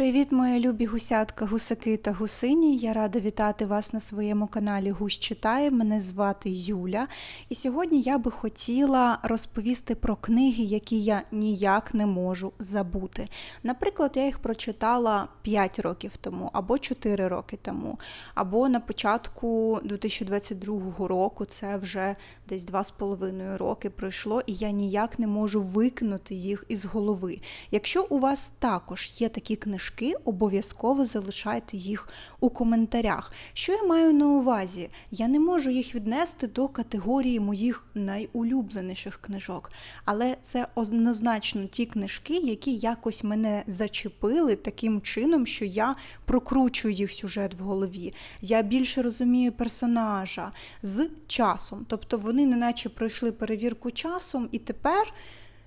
Привіт, мої любі гусятка, гусаки та гусині. Я рада вітати вас на своєму каналі Гусь читає. Мене звати Юля. І сьогодні я би хотіла розповісти про книги, які я ніяк не можу забути. Наприклад, я їх прочитала 5 років тому, або 4 роки тому, або на початку 2022 року, це вже десь 2,5 роки пройшло, і я ніяк не можу викинути їх із голови. Якщо у вас також є такі книжки, обов'язково залишайте їх у коментарях. Що я маю на увазі? Я не можу їх віднести до категорії моїх найулюбленіших книжок, але це однозначно ті книжки, які якось мене зачепили таким чином, що я прокручую їх сюжет в голові. Я більше розумію персонажа з часом. Тобто вони неначе пройшли перевірку часом, і тепер.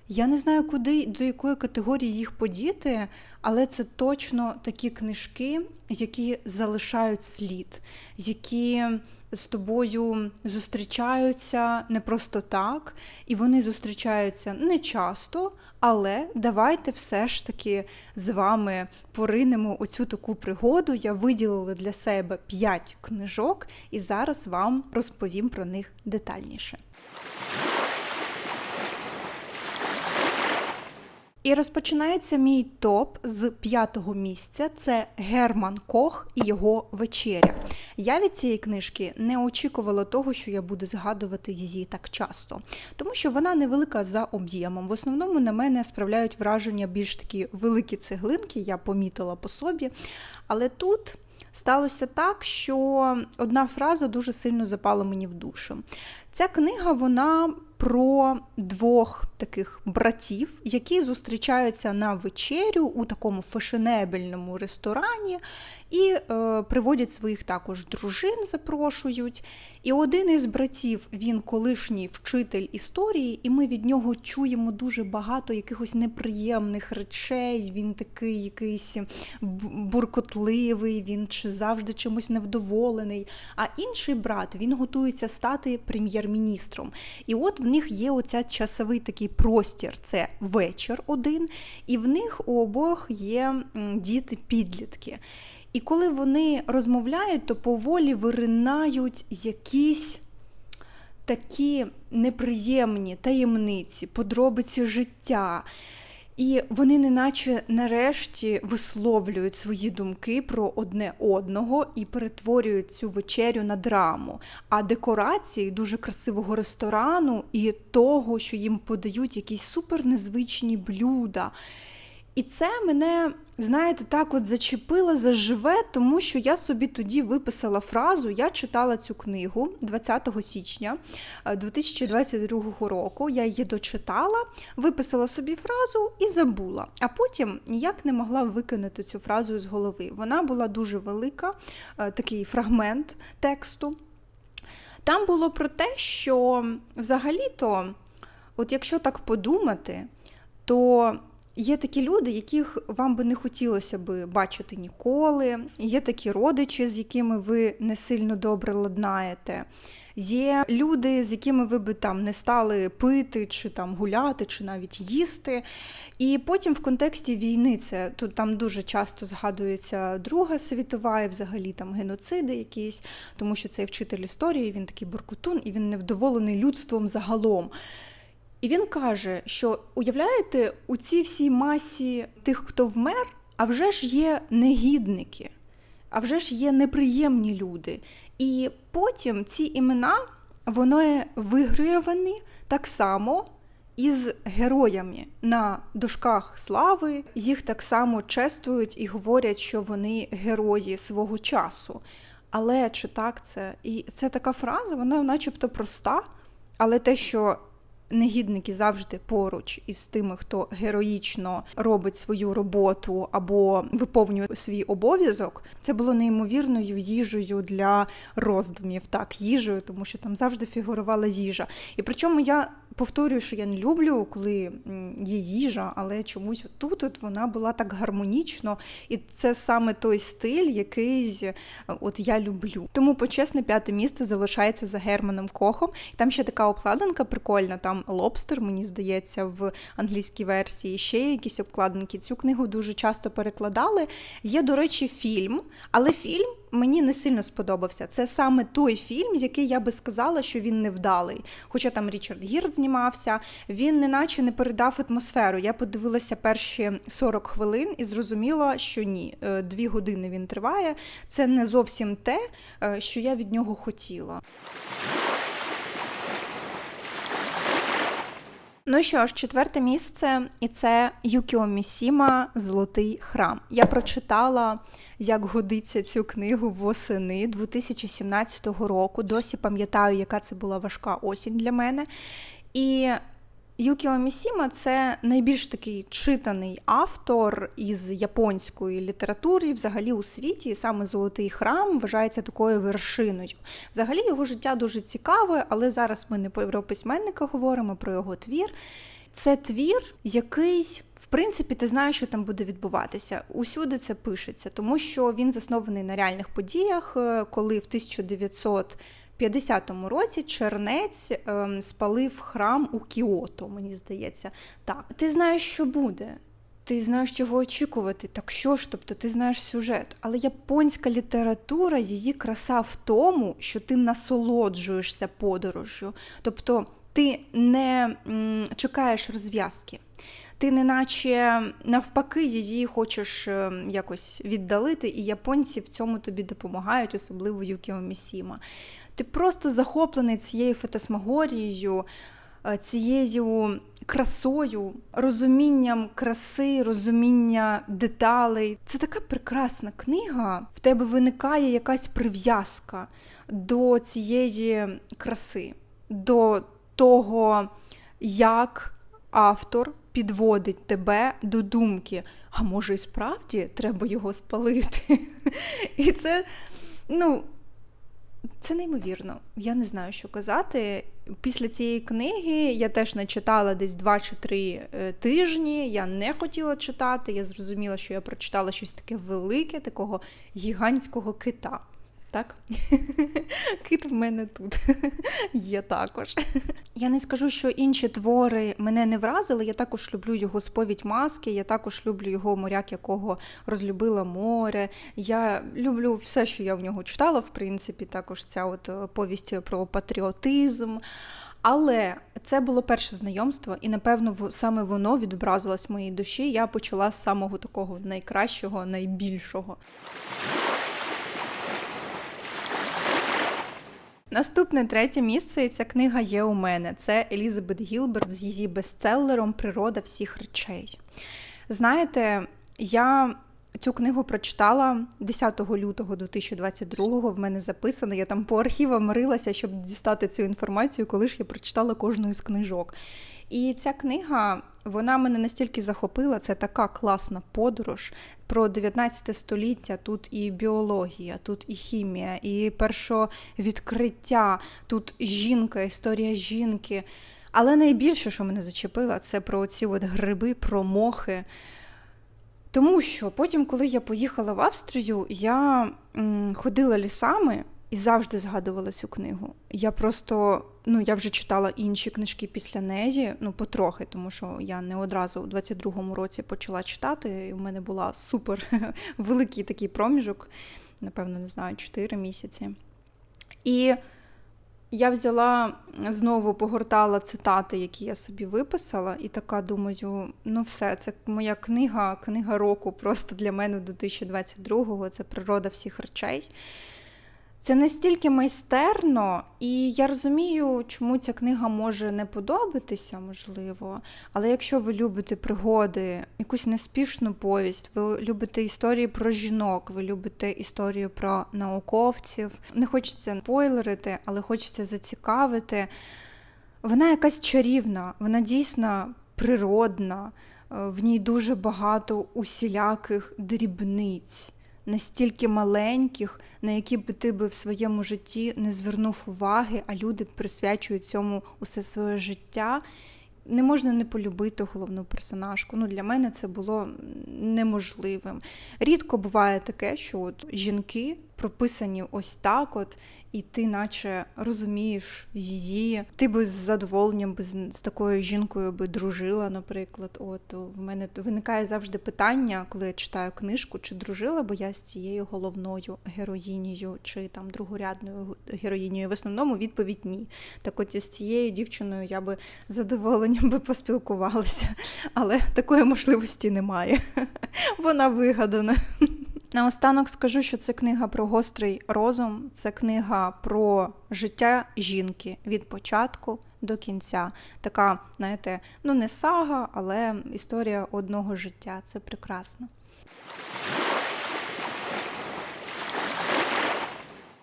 Я не знаю, куди до якої категорії їх подіти, але це точно такі книжки, які залишають слід, які з тобою зустрічаються не просто так, і вони зустрічаються не часто. Але давайте все ж таки з вами поринемо у цю таку пригоду. Я виділила для себе 5 книжок, і зараз вам розповім про них детальніше. І розпочинається мій топ з п'ятого місця. Це Герман Кох і його вечеря. Я від цієї книжки не очікувала того, що я буду згадувати її так часто, тому що вона невелика за об'ємом. В основному на мене справляють враження більш такі великі цеглинки, я помітила по собі. Але тут. Сталося так, що одна фраза дуже сильно запала мені в душу. Ця книга вона про двох таких братів, які зустрічаються на вечерю у такому фешенебельному ресторані і е, приводять своїх також дружин, запрошують. І один із братів, він колишній вчитель історії, і ми від нього чуємо дуже багато якихось неприємних речей. Він такий якийсь буркотливий, він чи завжди чимось невдоволений. А інший брат він готується стати прем'єр-міністром. І от в них є оця часовий такий простір: це вечір один, і в них у обох є діти-підлітки. І коли вони розмовляють, то поволі виринають якісь такі неприємні таємниці, подробиці життя. І вони, неначе нарешті, висловлюють свої думки про одне одного і перетворюють цю вечерю на драму. А декорації дуже красивого ресторану і того, що їм подають якісь супернезвичні блюда. І це мене, знаєте, так от зачепило заживе, тому що я собі тоді виписала фразу. Я читала цю книгу 20 січня 2022 року. Я її дочитала, виписала собі фразу і забула. А потім ніяк не могла викинути цю фразу з голови. Вона була дуже велика, такий фрагмент тексту. Там було про те, що взагалі-то, от якщо так подумати, то Є такі люди, яких вам би не хотілося би бачити ніколи. Є такі родичі, з якими ви не сильно добре ладнаєте. Є люди, з якими ви би там не стали пити, чи там гуляти, чи навіть їсти. І потім в контексті війни це тут там дуже часто згадується Друга світова, і взагалі там геноциди якісь, тому що цей вчитель історії, він такий буркутун, і він невдоволений людством загалом. І він каже, що уявляєте, у цій всій масі тих, хто вмер, а вже ж є негідники, а вже ж є неприємні люди. І потім ці імена вони вигравані так само із героями на дошках слави. Їх так само чествують і говорять, що вони герої свого часу. Але чи так це? І це така фраза, вона начебто проста, але те, що негідники завжди поруч із тими, хто героїчно робить свою роботу або виповнює свій обов'язок. Це було неймовірною їжею для роздумів, так, їжею, тому що там завжди фігурувала їжа. І причому я повторюю, що я не люблю, коли є їжа, але чомусь тут от вона була так гармонічно, і це саме той стиль, який е, от я люблю. Тому почесне п'яте місце залишається за Германом Кохом. Там ще така обкладинка прикольна. Там лобстер, мені здається, в англійській версії. Ще є якісь обкладинки. Цю книгу дуже часто перекладали. Є, до речі, фільм, але фільм мені не сильно сподобався. Це саме той фільм, який я би сказала, що він невдалий. Хоча там Річард Гірд знімався, він неначе не передав атмосферу. Я подивилася перші 40 хвилин і зрозуміла, що ні, е, дві години він триває. Це не зовсім те, е, що я від нього хотіла. Ну що ж, четверте місце, і це Юкіо Місіма Золотий храм. Я прочитала, як годиться цю книгу восени 2017 року. Досі пам'ятаю, яка це була важка осінь для мене. І Юкіо Місіма це найбільш такий читаний автор із японської літератури, взагалі у світі. І саме Золотий храм вважається такою вершиною. Взагалі його життя дуже цікаве, але зараз ми не про письменника говоримо, про його твір. Це твір, який, в принципі, ти знаєш, що там буде відбуватися. Усюди це пишеться, тому що він заснований на реальних подіях, е, коли в 1900 50-му році Чернець ем, спалив храм у Кіото, мені здається. Так, ти знаєш, що буде. Ти знаєш, чого очікувати. Так що ж, тобто ти знаєш сюжет. Але японська література, її краса в тому, що ти насолоджуєшся подорожю. Тобто ти не м, чекаєш розв'язки. Ти неначе навпаки її хочеш е, якось віддалити, і японці в цьому тобі допомагають, особливо Юкіо Місіма. Ти просто захоплений цією фотосмагорією, е, цією красою, розумінням краси, розуміння деталей. Це така прекрасна книга. В тебе виникає якась прив'язка до цієї краси, до того, як автор підводить тебе до думки, а може і справді треба його спалити. І це, ну. Це неймовірно. Я не знаю, що казати. Після цієї книги я теж не читала десь 2 чи 3 тижні. Я не хотіла читати. Я зрозуміла, що я прочитала щось таке велике, такого гігантського кита. Так? Кит в мене тут є також. Я не скажу, що інші твори мене не вразили. Я також люблю його сповідь маски, я також люблю його моряк, якого розлюбила море. Я люблю все, що я в нього читала, в принципі, також ця от повість про патріотизм. Але це було перше знайомство, і напевно саме воно відобразилось моїй душі. Я почала з самого такого найкращого, найбільшого. Наступне третє місце, і ця книга є у мене. Це Елізабет Гілберт з її бестселером Природа всіх речей. Знаєте, я цю книгу прочитала 10 лютого 2022-го. В мене записано. Я там по архівам мирилася, щоб дістати цю інформацію, коли ж я прочитала кожну із книжок. І ця книга вона мене настільки захопила, це така класна подорож про 19 століття. Тут і біологія, тут і хімія, і першовідкриття, тут жінка, історія жінки. Але найбільше, що мене зачепило, це про ці от гриби, про мохи. Тому що потім, коли я поїхала в Австрію, я ходила лісами і завжди згадувала цю книгу. Я просто, ну я вже читала інші книжки після Незі, ну потрохи, тому що я не одразу у 22-му році почала читати. і У мене була супер великий такий проміжок, напевно, не знаю, 4 місяці. І я взяла знову погортала цитати, які я собі виписала, і така думаю: ну все, це моя книга, книга року просто для мене 2022-го. Це природа всіх речей. Це настільки майстерно, і я розумію, чому ця книга може не подобатися, можливо. Але якщо ви любите пригоди, якусь неспішну повість, ви любите історії про жінок, ви любите історію про науковців, не хочеться спойлерити, але хочеться зацікавити. Вона якась чарівна, вона дійсно природна, в ній дуже багато усіляких дрібниць настільки маленьких, на які би ти би в своєму житті не звернув уваги, а люди присвячують цьому усе своє життя. Не можна не полюбити головну персонажку. Ну, Для мене це було неможливим. Рідко буває таке, що от жінки прописані ось так, от, і ти наче розумієш її. Ти би з задоволенням би з, з такою жінкою би дружила, наприклад. От в мене виникає завжди питання, коли я читаю книжку, чи дружила би я з цією головною героїнею, чи там другорядною героїнею. В основному відповідь ні. Так от із цією дівчиною я би з задоволенням би поспілкувалася, але такої можливості немає. Вона вигадана. Наостанок скажу, що це книга про гострий розум, це книга про життя жінки від початку до кінця. Така, знаєте, ну не сага, але історія одного життя. Це прекрасно.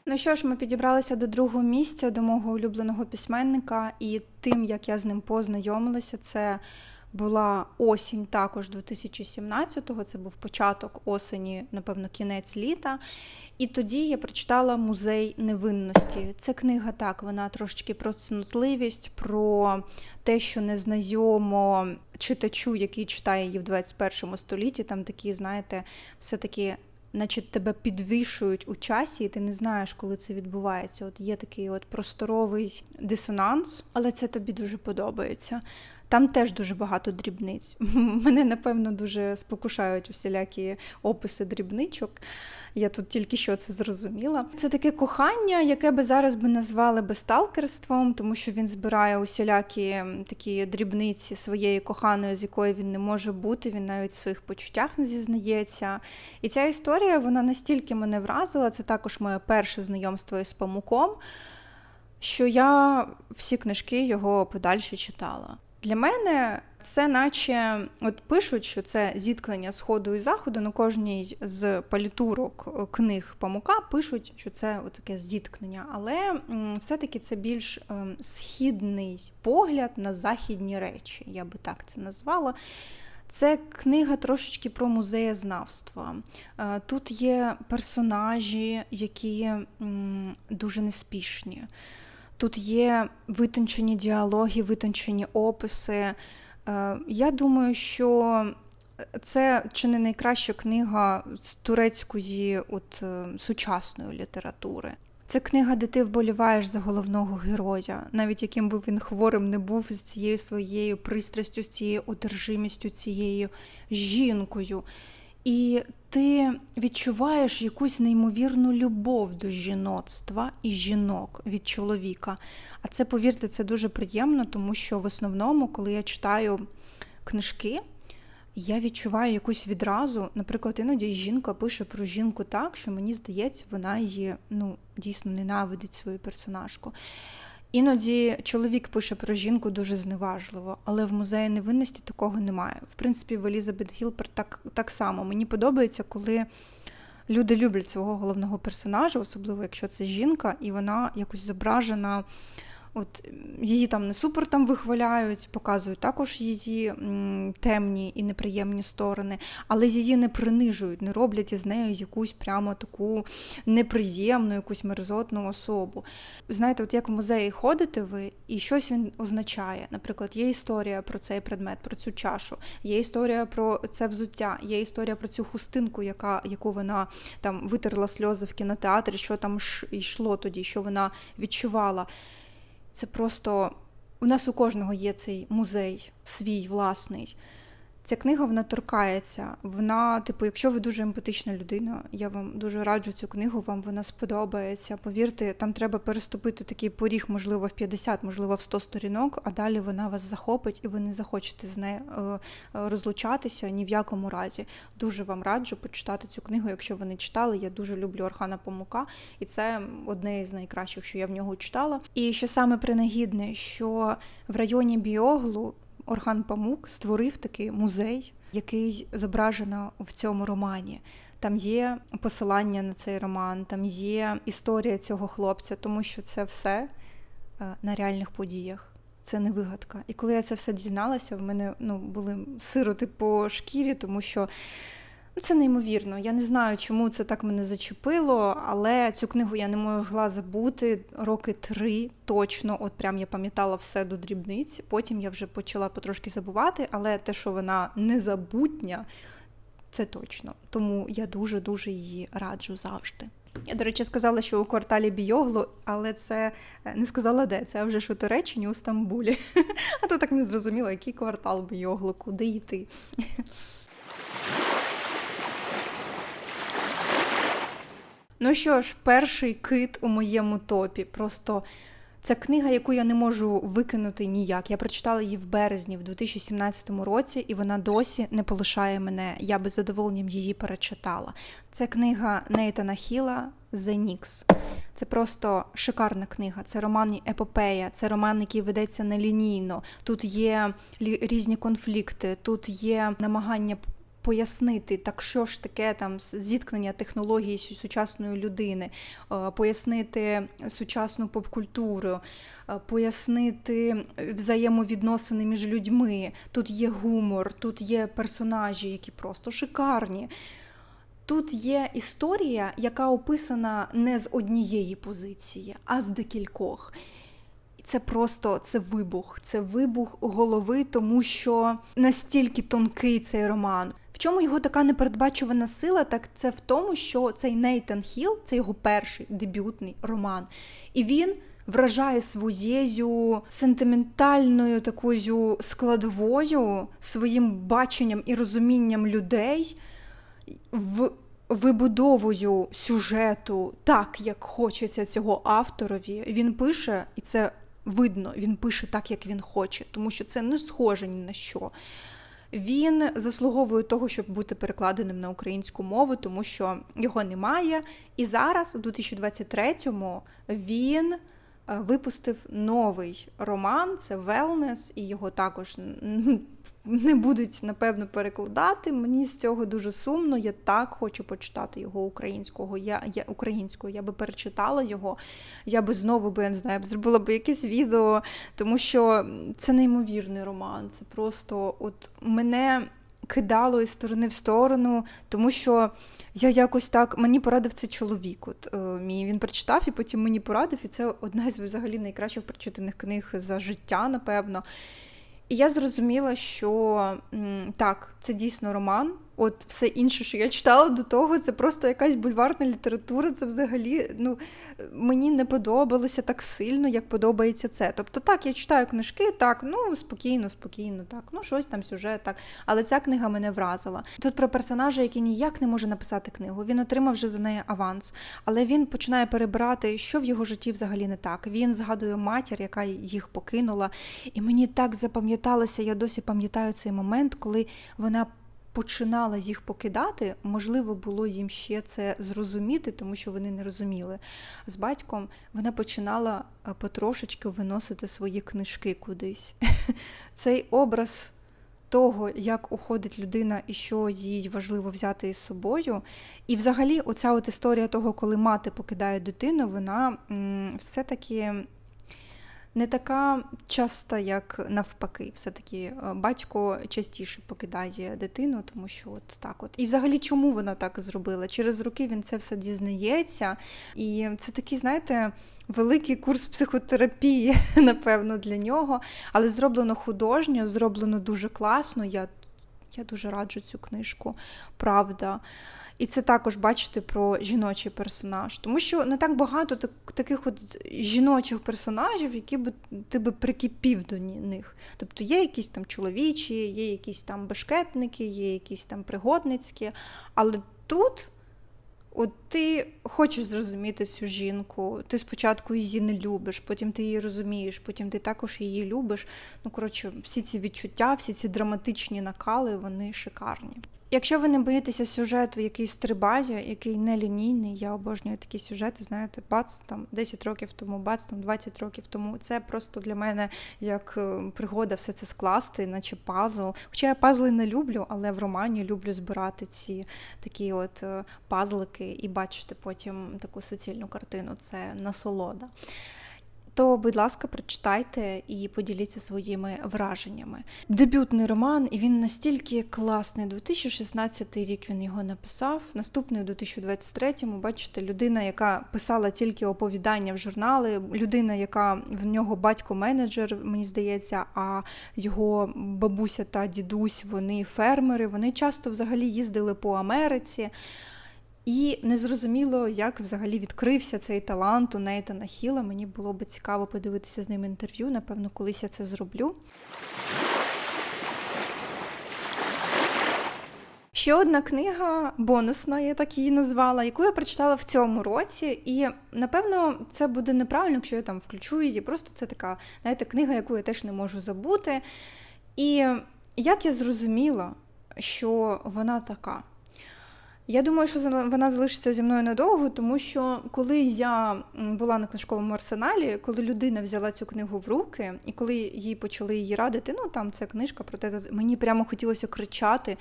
Ну що ж, ми підібралися до другого місця, до мого улюбленого письменника, і тим, як я з ним познайомилася, це була осінь також 2017-го, це був початок осені, напевно, кінець літа. І тоді я прочитала музей невинності. Це книга так, вона трошечки про цнутливість, про те, що незнайомо читачу, який читає її в 21 столітті. Там такі, знаєте, все-таки. Наче тебе підвішують у часі, і ти не знаєш, коли це відбувається. От є такий от просторовий дисонанс, але це тобі дуже подобається. Там теж дуже багато дрібниць. Мене, напевно, дуже спокушають усілякі описи дрібничок. Я тут тільки що це зрозуміла. Це таке кохання, яке би зараз би назвали би сталкерством, тому що він збирає усілякі такі дрібниці своєї коханої, з якої він не може бути. Він навіть в своїх почуттях не зізнається. І ця історія вона настільки мене вразила. Це також моє перше знайомство із памуком, що я всі книжки його подальше читала. Для мене це наче от пишуть, що це зіткнення сходу і заходу на кожній з палітурок книг Памука пишуть, що це таке зіткнення, але все-таки це більш ем, східний погляд на західні речі, я би так це назвала. Це книга трошечки про музеєзнавство. Е, тут є персонажі, які дуже неспішні. Тут є витончені діалоги, витончені описи. Е, я думаю, що це чи не найкраща книга з турецької от, е, сучасної літератури. Це книга, де ти вболіваєш за головного героя, навіть яким би він хворим не був з цією своєю пристрастю, з цією одержимістю, цією жінкою. І ти відчуваєш якусь неймовірну любов до жіноцтва і жінок від чоловіка. А це, повірте, це дуже приємно, тому що в основному, коли я читаю книжки, я відчуваю якусь відразу. Наприклад, іноді жінка пише про жінку так, що мені здається, вона її ну, дійсно ненавидить свою персонажку. Іноді чоловік пише про жінку дуже зневажливо, але в музеї невинності такого немає. В принципі, в Елізабет Гілпер так, так само. Мені подобається, коли люди люблять свого головного персонажа, особливо якщо це жінка, і вона якось зображена. От Її там не супер там вихваляють, показують також її темні і неприємні сторони, але її не принижують, не роблять із нею якусь прямо таку неприємну, якусь мерзотну особу. Знаєте, от як в музеї ходите ви, і щось він означає. Наприклад, є історія про цей предмет, про цю чашу, є історія про це взуття, є історія про цю хустинку, яка, яку вона там витерла сльози в кінотеатрі, що там йшло тоді, що вона відчувала. Це просто у нас у кожного є цей музей, свій власний. Ця книга вона торкається. Вона, типу, якщо ви дуже емпатична людина, я вам дуже раджу цю книгу, вам вона сподобається. Повірте, там треба переступити такий поріг, можливо, в 50, можливо, в 100 сторінок, а далі вона вас захопить і ви не захочете з нею е, розлучатися ні в якому разі. Дуже вам раджу почитати цю книгу, якщо ви не читали. Я дуже люблю Архана Помука, і це одне із найкращих, що я в нього читала. І що саме принагідне, що в районі Біоглу. Орхан Памук створив такий музей, який зображено в цьому романі. Там є посилання на цей роман, там є історія цього хлопця, тому що це все е, на реальних подіях. Це не вигадка. І коли я це все дізналася, в мене ну, були сироти по шкірі, тому що Це неймовірно. Я не знаю, чому це так мене зачепило, але цю книгу я не могла забути роки три точно. От прям я пам'ятала все до дрібниць. Потім я вже почала потрошки забувати, але те, що вона незабутня, це точно. Тому я дуже-дуже її раджу завжди. Я, до речі, сказала, що у кварталі Бійогло, але це е, не сказала де. Це вже ж у Туреччині, у Стамбулі. А то так не зрозуміло, який квартал Бійогло, куди йти. Ну що ж, перший кит у моєму топі. Просто це книга, яку я не можу викинути ніяк. Я прочитала її в березні, в 2017 році, і вона досі не полишає мене. Я би задоволенням її перечитала. Це книга Нейтана Хіла «Зенікс». Це просто шикарна книга. Це роман епопея, це роман, який ведеться нелінійно. Тут є різні конфлікти, тут є намагання пояснити, так що ж таке там зіткнення технології сучасної людини, е, пояснити сучасну попкультуру, е, пояснити взаємовідносини між людьми. Тут є гумор, тут є персонажі, які просто шикарні. Тут є історія, яка описана не з однієї позиції, а з декількох. Це просто це вибух, це вибух голови, тому що настільки тонкий цей роман. Чому його така непередбачувана сила? Так це в тому, що цей Нейтан Хіл це його перший дебютний роман. І він вражає своєю сентиментальною такою складовою, своїм баченням і розумінням людей в вибудовою сюжету так, як хочеться цього авторові, він пише, і це видно, він пише так, як він хоче, тому що це не схоже ні на що. Він заслуговує того, щоб бути перекладеним на українську мову, тому що його немає. І зараз, у 2023-му, він випустив новий роман, це Wellness, і його також не будуть, напевно, перекладати. Мені з цього дуже сумно. Я так хочу почитати його українського. Я, я українською, я би перечитала його. Я би знову би, я не знаю, зробила би якесь відео, тому що це неймовірний роман. Це просто от мене кидало із сторони в сторону, тому що я якось так мені порадив це чоловік. От е, мій він прочитав і потім мені порадив, і це одна з взагалі найкращих прочитаних книг за життя, напевно. І я зрозуміла, що так, це дійсно роман. От все інше, що я читала до того, це просто якась бульварна література. Це взагалі ну, мені не подобалося так сильно, як подобається це. Тобто, так, я читаю книжки, так, ну спокійно, спокійно, так, ну щось там сюжет, так. Але ця книга мене вразила. Тут про персонажа, який ніяк не може написати книгу. Він отримав вже за неї аванс, але він починає перебирати, що в його житті взагалі не так. Він згадує матір, яка їх покинула. І мені так запам'яталося, я досі пам'ятаю цей момент, коли вона починала їх покидати, можливо, було їм ще це зрозуміти, тому що вони не розуміли. З батьком вона починала е, потрошечки виносити свої книжки кудись. Цей образ того, як уходить людина і що їй важливо взяти із собою. І взагалі, оця от історія того, коли мати покидає дитину, вона все-таки не така часта, як навпаки. Все-таки е, батько частіше покидає дитину, тому що от так от. І взагалі, чому вона так зробила? Через роки він це все дізнається. І це такий, знаєте, великий курс психотерапії, напевно, для нього. Але зроблено художньо, зроблено дуже класно. Я, я дуже раджу цю книжку, правда. І це також бачите про жіночий персонаж, тому що не так багато так, таких от жіночих персонажів, які би ти би прикипів до них. Тобто є якісь там чоловічі, є якісь там бешкетники, є якісь там пригодницькі. Але тут от ти хочеш зрозуміти цю жінку, ти спочатку її не любиш, потім ти її розумієш, потім ти також її любиш. Ну, коротше, всі ці відчуття, всі ці драматичні накали, вони шикарні. Якщо ви не боїтеся сюжету, який стрибає, який нелінійний, я обожнюю такі сюжети, знаєте, бац, там 10 років тому, бац, там 20 років тому. Це просто для мене як е, пригода все це скласти, наче пазл. Хоча я пазли не люблю, але в романі люблю збирати ці такі от е, пазлики і бачити потім таку суцільну картину. Це насолода. То, будь ласка, прочитайте і поділіться своїми враженнями. Дебютний роман, і він настільки класний. 2016 рік він його написав. Наступний у 2023-му, бачите, людина, яка писала тільки оповідання в журнали, людина, яка в нього батько-менеджер, мені здається, а його бабуся та дідусь, вони фермери, вони часто взагалі їздили по Америці. І незрозуміло, як взагалі відкрився цей талант у Нейтана Хіла. Мені було би цікаво подивитися з ним інтерв'ю. Напевно, колись я це зроблю. Ще одна книга бонусна, я так її назвала, яку я прочитала в цьому році. І напевно це буде неправильно, якщо я там включу її. Просто це така, знаєте, книга, яку я теж не можу забути. І як я зрозуміла, що вона така. Я думаю, що вона залишиться зі мною надовго, тому що коли я була на книжковому арсеналі, коли людина взяла цю книгу в руки, і коли їй почали її радити, ну там ця книжка про те, мені прямо хотілося кричати: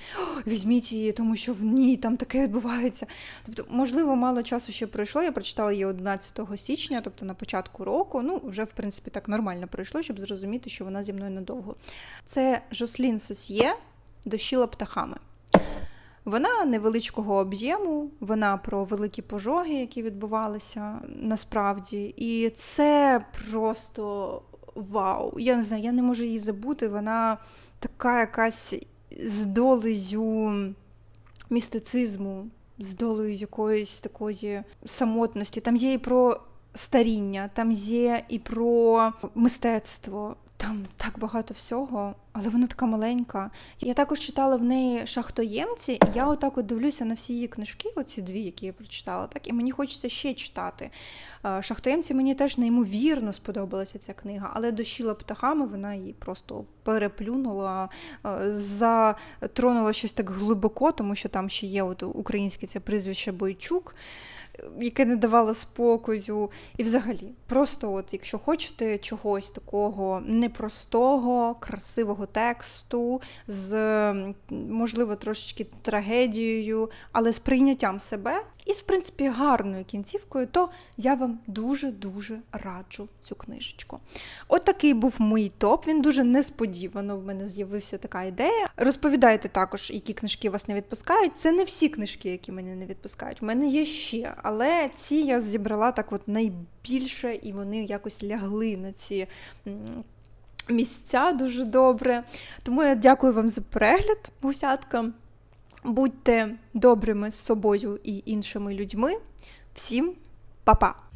візьміть її, тому що в ній там таке відбувається. Тобто, можливо, мало часу ще пройшло. Я прочитала її 11 січня, тобто на початку року. Ну, вже в принципі так нормально пройшло, щоб зрозуміти, що вона зі мною надовго. Це Жослін Сосьє дощила птахами. Вона невеличкого об'єму, вона про великі пожоги, які відбувалися насправді. І це просто вау. Я не знаю, я не можу її забути. Вона така якась з долею містицизму, з долею якоїсь такої самотності. Там є і про старіння, там є і про мистецтво. Там так багато всього, але вона така маленька. Я також читала в неї шахтоємці, і я отак от дивлюся на всі її книжки, оці дві, які я прочитала, так, і мені хочеться ще читати. Шахтоємці мені теж неймовірно сподобалася ця книга, але дощила птахами, вона її просто переплюнула, затронула щось так глибоко, тому що там ще є от українське це прізвище Бойчук яке не давало спокою. І взагалі, просто, от, якщо хочете чогось такого непростого, красивого тексту, з, можливо, трошечки трагедією, але з прийняттям себе. І, в принципі, гарною кінцівкою, то я вам дуже-дуже раджу цю книжечку. От такий був мій топ. Він дуже несподівано в мене з'явився така ідея. Розповідайте також, які книжки вас не відпускають. Це не всі книжки, які мене не відпускають. У мене є ще, але ці я зібрала так от найбільше, і вони якось лягли на ці. Місця дуже добре. Тому я дякую вам за перегляд, гусятка. Будьте добрими з собою і іншими людьми. Всім па-па!